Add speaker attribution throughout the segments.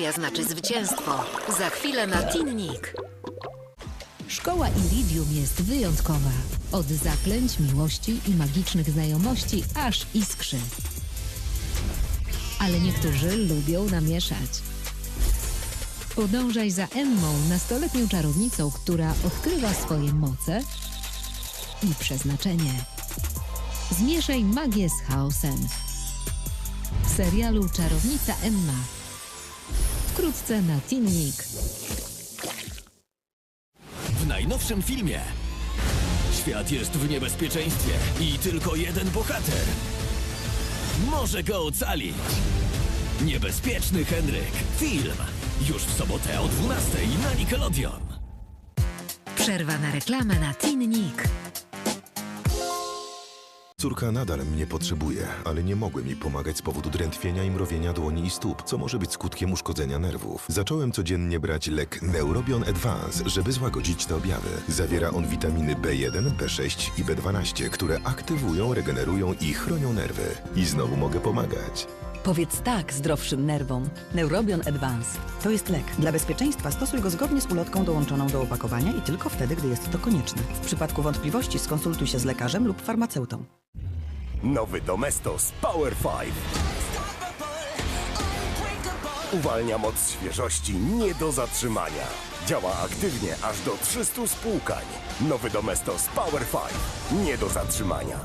Speaker 1: Wiktoria znaczy zwycięstwo. Za chwilę na Tinnik.
Speaker 2: Szkoła Iridium jest wyjątkowa. Od zaklęć, miłości i magicznych znajomości aż iskrzy. Ale niektórzy lubią namieszać. Podążaj za Emmą, nastoletnią czarownicą, która odkrywa swoje moce i przeznaczenie. Zmieszaj magię z chaosem. W serialu Czarownica Emma. Wkrótce na Tinnik.
Speaker 3: W najnowszym filmie świat jest w niebezpieczeństwie i tylko jeden bohater może go ocalić. Niebezpieczny Henryk. Film już w sobotę o 12 na Nickelodeon.
Speaker 1: Przerwa na reklamę na Tinnik.
Speaker 4: Córka nadal mnie potrzebuje, ale nie mogłem jej pomagać z powodu drętwienia i mrowienia dłoni i stóp, co może być skutkiem uszkodzenia nerwów. Zacząłem codziennie brać lek Neurobion Advance, żeby złagodzić te objawy. Zawiera on witaminy B1, B6 i B12, które aktywują, regenerują i chronią nerwy. I znowu mogę pomagać.
Speaker 5: Powiedz tak zdrowszym nerwom. Neurobion Advance. To jest lek. Dla bezpieczeństwa stosuj go zgodnie z ulotką dołączoną do opakowania i tylko wtedy, gdy jest to konieczne. W przypadku wątpliwości skonsultuj się z lekarzem lub farmaceutą.
Speaker 6: Nowy Domestos Power 5. Uwalnia moc świeżości nie do zatrzymania. Działa aktywnie aż do 300 spłukań. Nowy Domestos Power 5. Nie do zatrzymania.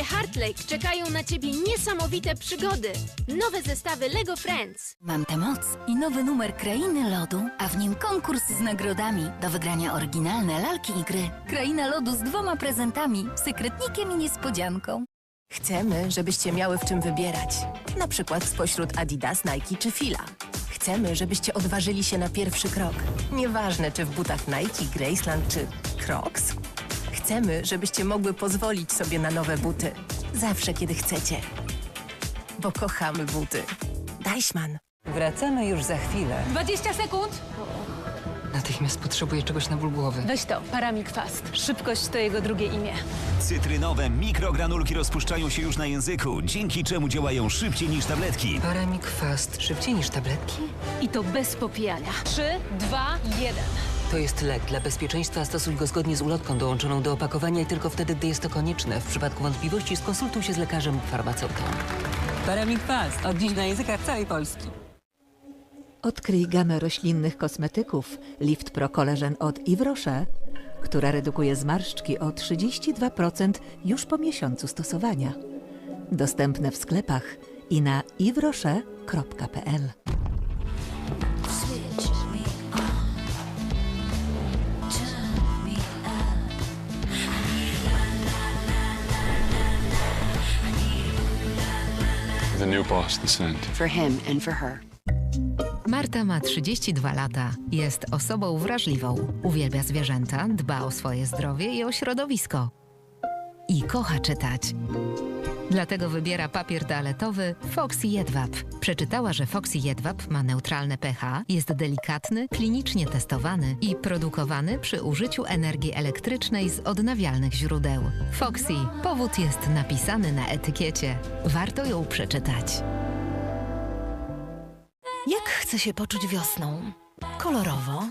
Speaker 7: W mieście Heart Lake czekają na ciebie niesamowite przygody. Nowe zestawy Lego Friends.
Speaker 8: Mam tę moc i nowy numer Krainy Lodu, a w nim konkurs z nagrodami. Do wygrania oryginalne lalki i gry. Kraina Lodu z dwoma prezentami, sekretnikiem i niespodzianką.
Speaker 9: Chcemy, żebyście miały w czym wybierać. Na przykład spośród Adidas, Nike czy Fila. Chcemy, żebyście odważyli się na pierwszy krok. Nieważne, czy w butach Nike, Graceland czy Crocs. Chcemy, żebyście mogły pozwolić sobie na nowe buty. Zawsze, kiedy chcecie. Bo kochamy buty. Deichmann.
Speaker 5: Wracamy już za chwilę.
Speaker 7: 20 sekund.
Speaker 10: Natychmiast potrzebuję czegoś na ból głowy.
Speaker 7: Weź to, Paramik Fast. Szybkość to jego drugie imię.
Speaker 11: Cytrynowe mikrogranulki rozpuszczają się już na języku, dzięki czemu działają szybciej niż tabletki.
Speaker 10: Paramik Fast. Szybciej niż tabletki?
Speaker 7: I to bez popijania. 3, 2, 1.
Speaker 10: To jest lek. Dla bezpieczeństwa stosuj go zgodnie z ulotką dołączoną do opakowania i tylko wtedy, gdy jest to konieczne. W przypadku wątpliwości skonsultuj się z lekarzem lub farmaceutą.
Speaker 5: Paramik Fast. Od dziś na językach całej Polski.
Speaker 2: Odkryj gamę roślinnych kosmetyków Lift Pro Collagen od Yves Rocher, która redukuje zmarszczki o 32% już po miesiącu stosowania. Dostępne w sklepach i na yvesrocher.pl.
Speaker 12: The new Boston scent.
Speaker 8: For him and for her.
Speaker 1: Marta ma 32 lata. Jest osobą wrażliwą. Uwielbia zwierzęta, dba o swoje zdrowie i o środowisko. I kocha czytać. Dlatego wybiera papier toaletowy Foxy Jedwab. Przeczytała, że Foxy Jedwab ma neutralne pH, jest delikatny, klinicznie testowany i produkowany przy użyciu energii elektrycznej z odnawialnych źródeł. Foxy, powód jest napisany na etykiecie. Warto ją przeczytać.
Speaker 9: Jak chcę się poczuć wiosną? Kolorowo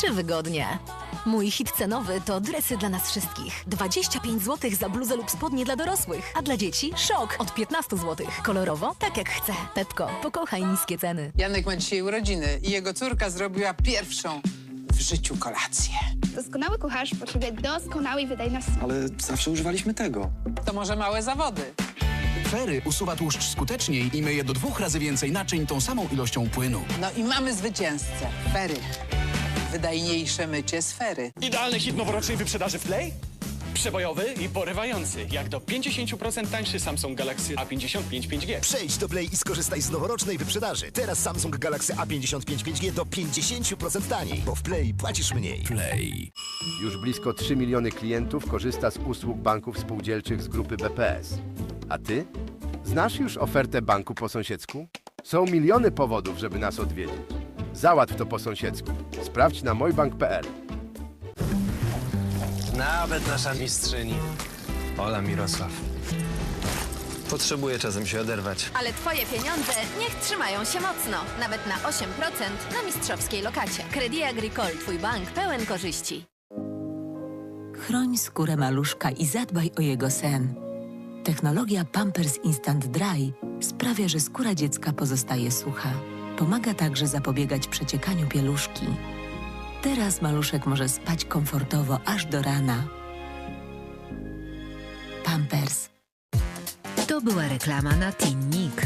Speaker 9: czy wygodnie? Mój hit cenowy to dresy dla nas wszystkich. 25 zł za bluzę lub spodnie dla dorosłych, a dla dzieci szok od 15 zł. Kolorowo, tak jak chcę. Pepko, pokochaj niskie ceny.
Speaker 13: Janek ma dzisiaj urodziny i jego córka zrobiła pierwszą w życiu kolację.
Speaker 14: Doskonały kucharz potrzebuje doskonałej wydajności.
Speaker 15: Ale zawsze używaliśmy tego.
Speaker 13: To może małe zawody.
Speaker 16: Fery usuwa tłuszcz skuteczniej i myje do dwóch razy więcej naczyń tą samą ilością płynu.
Speaker 13: No i mamy zwycięzcę. Fery. Wydajniejsze mycie sfery.
Speaker 17: Idealny hit noworocznej wyprzedaży w Play? Przebojowy i porywający, jak do 50% tańszy Samsung Galaxy A55 5G.
Speaker 6: Przejdź do Play i skorzystaj z noworocznej wyprzedaży. Teraz Samsung Galaxy A55 5G do 50% taniej, bo w Play płacisz mniej.
Speaker 11: Play.
Speaker 18: Już blisko 3 miliony klientów korzysta z usług banków spółdzielczych z grupy BPS. A ty? Znasz już ofertę banku po sąsiedzku? Są miliony powodów, żeby nas odwiedzić. Załatw to po sąsiedzku. Sprawdź na mojbank.pl.
Speaker 19: Nawet nasza mistrzyni. Ola Mirosław. Potrzebuję czasem się oderwać.
Speaker 20: Ale twoje pieniądze niech trzymają się mocno. Nawet na 8% na mistrzowskiej lokacie. Credit Agricole, twój bank pełen korzyści.
Speaker 21: Chroń skórę maluszka i zadbaj o jego sen. Technologia Pampers Instant Dry sprawia, że skóra dziecka pozostaje sucha. Pomaga także zapobiegać przeciekaniu pieluszki. Teraz maluszek może spać komfortowo aż do rana. Pampers.
Speaker 1: To była reklama na Tinnik.